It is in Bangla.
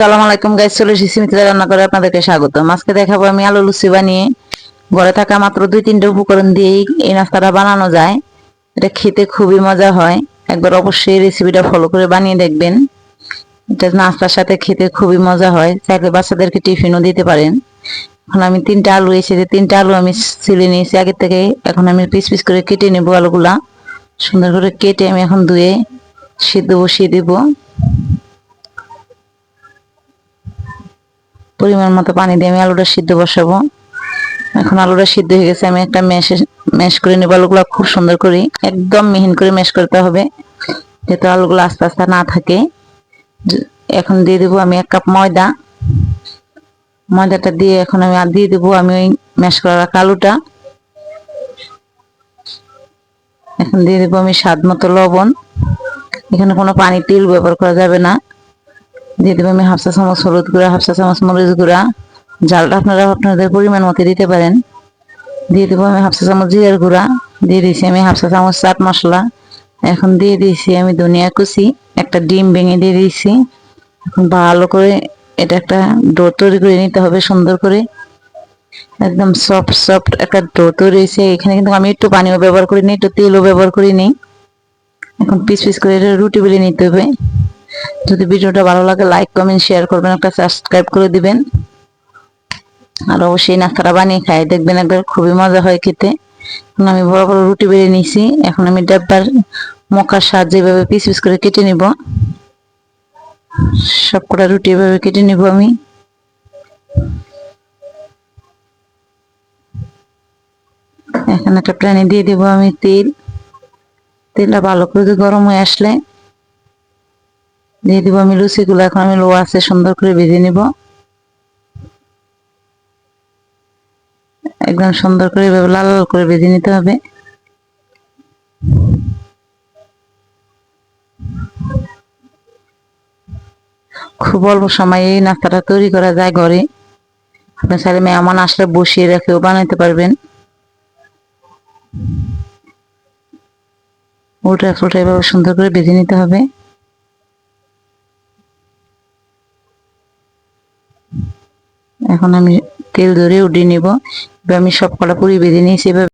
সালাম আলাইকুম গাইস চলে এসেছি মিত্রা রান্না করে আপনাদেরকে স্বাগত আজকে দেখাবো আমি আলু লুচি বানিয়ে। ঘরে থাকা মাত্র দুই তিনটে উপকরণ দিয়েই এই নাস্তাটা বানানো যায়। এটা খেতে খুবই মজা হয়। একবার অবশ্যই রেসিপিটা ফলো করে বানিয়ে দেখবেন। এটা নাস্তার সাথে খেতে খুবই মজা হয়। চাইলে বাচ্চাদেরকে টিফিনও দিতে পারেন। এখন আমি তিনটা আলু এসেছে। তিনটা আলু আমি ছিলে নিয়েছি আগের থেকে। এখন আমি পিস পিস করে কেটে নেব আলুগুলা। সুন্দর করে কেটে আমি এখন ধুয়ে সিদ্ধ বসিয়ে দিব। পরিমাণ মতো পানি দিয়ে আমি আলুটা সিদ্ধ বসাবো। এখন আলুটা সিদ্ধ হয়ে গেছে, আমি একটা ম্যাশ ম্যাশ করে নেব। আলুগুলো খুব সুন্দর করে, একদম মিহিন করে ম্যাশ করতে হবে যাতে আলুগুলো আস্তে আস্তে না থাকে। এখন দিয়ে দেবো আমি এক কাপ ময়দা। ময়দাটা দিয়ে এখন আমি আর দিয়ে দেবো আমি ওই ম্যাশ করা রাখা আলুটা। এখন দিয়ে দেবো আমি স্বাদ মতো লবণ। এখানে কোনো পানি তেল ব্যবহার করা যাবে না। দিয়ে দেবো আমি হাফসা চামচ হলুদ গুঁড়া, হাফসা চামচ মরিচ গুঁড়া। জালটা আপনারা আপনাদের পরিমাণ মতো দিতে পারেন। দিয়ে দেবো আমি হাফসা চামচ জিরার গুঁড়া। দিয়ে দিয়েছি আমি হাফসা চামচ চাট মশলা। এখন দিয়ে দিয়েছি আমি ধনিয়া কুচি, একটা ডিম ভেঙে দিয়ে দিয়েছি এখন ভালো করে এটা একটা ডো তৈরি করে নিতে হবে সুন্দর করে। একদম সফট সফট একটা ডো তৈরি হয়েছে। এখানে কিন্তু আমি একটু পানিও ব্যবহার করিনি, একটু তেলও ব্যবহার করিনি। এখন পিস পিস করে এটা রুটি বেলে নিতে হবে। যদি ভিডিওটা ভালো লাগে লাইক কমেন্ট শেয়ার করবেন, একটা সাবস্ক্রাইব করে দিবেন। আর অবশ্যই নাস্তাটা বানিয়ে খাই। দেখবেন একবার খুবই মজা হয় খেতে। এখন আমি বড় বড় রুটি বেড়ে নিয়েছি এখন আমি ডাব্বার মকার সাহায্যে এভাবে পিস পিস করে কেটে নিব, সবকটা রুটি এভাবে কেটে নিব আমি। এখন একটা প্যানে দিয়ে দিব আমি তেল। তেলটা ভালো করে গরম হয়ে আসলে দিয়ে দিব আমি লুচিগুলো। এখন আমি লো আছে সুন্দর করে ভেজে নিব। একদম সুন্দর করে এভাবে লাল লাল করে ভেজে নিতে হবে। খুব অল্প সময়ে এই নাস্তাটা তৈরি করা যায় ঘরে। আপনি চাইলে মেহমান আসলে বসিয়ে রেখেও বানাইতে পারবেন। উল্টা ফুলটা এভাবে সুন্দর করে ভেজে নিতে হবে। এখন আমি তেল ধরে উঠিয়ে নিব। এবার আমি সব কটা পুরি বেঁধে নিয়েছি। এভাবে